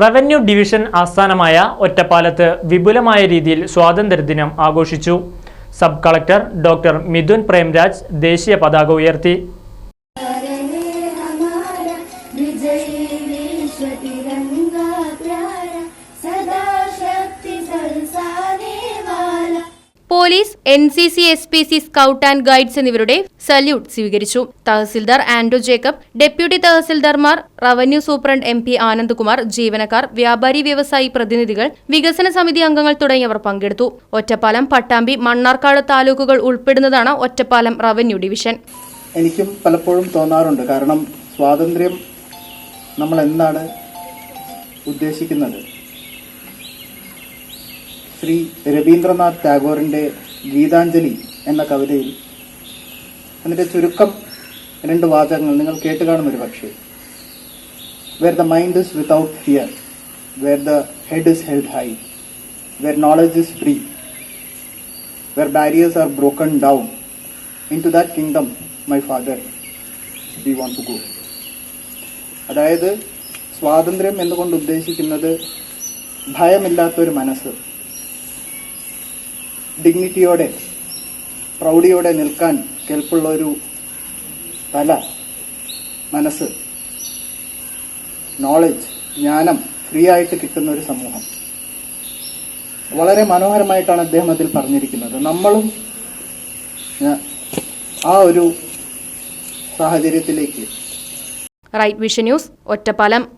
Revenue division ആസ്ഥാനമായ ഒറ്റപ്പാലത്ത് വിപുലമായ രീതിയിൽ സ്വാതന്ത്ര്യദിനം ആഘോഷിച്ചു. Sub collector doctor Mithun Premraj ദേശീയ പതാക ഉയർത്തി. Police N C C S P C scout and guides എന്നിവരുടെ സല്യൂട്ട് സ്വീകരിച്ചു. Tahsildar Andrew Jacob deputy തഹസിൽദാർമാർ revenue superintendent M P Anandkumar ജീവനക്കാർ വ്യാപാരി വ്യവസായി പ്രതിനിധികൾ വികസന സമിതി അംഗങ്ങൾ തുടങ്ങിയവർ പങ്കെടുത്തു. ഒറ്റപ്പാലം പട്ടാമ്പി മണ്ണാർക്കാട് താലൂക്കുകൾ ഉൾപ്പെടുന്നതാണ് ഒറ്റപ്പാലം റവന്യൂ ഡിവിഷൻ. എനിക്കും പലപ്പോഴും തോന്നാറുണ്ട്. കാരണം സ്വാതന്ത്ര്യം നമ്മൾ എന്താണ് ഉദ്ദേശിക്കുന്നത്? ശ്രീ രവീന്ദ്രനാഥ് ടാഗോറിന്റെ ഗീതാഞ്ജലി എന്ന കവിതയിൽ അതിന്റെ ചുരുക്കം രണ്ട് വാചകങ്ങൾ നിങ്ങൾ കേട്ട് കാണും ഒരു പക്ഷേ. Where the mind is without fear where the head is held high where knowledge is free where barriers are broken down into that kingdom my father we want to go അതായത് സ്വാതന്ത്ര്യം എന്നുകൊണ്ട് ഉദ്ദേശിക്കുന്നത്? ഭയമില്ലാത്തൊരു മനസ്സ്. ഡിഗ്നിറ്റിയോടെ പ്രൗഢിയോടെ നിൽക്കാൻ കെൽപ്പുള്ള ഒരു തല മനസ്സ് നോളജ് ജ്ഞാനം ഫ്രീ ആയിട്ട് കിട്ടുന്ന ഒരു സമൂഹം. വളരെ മനോഹരമായിട്ടാണ് അദ്ദേഹം അതിൽ പറഞ്ഞിരിക്കുന്നത്. നമ്മളും ആ ഒരു സാഹചര്യത്തിലേക്ക്. Right vision news Ottapalam.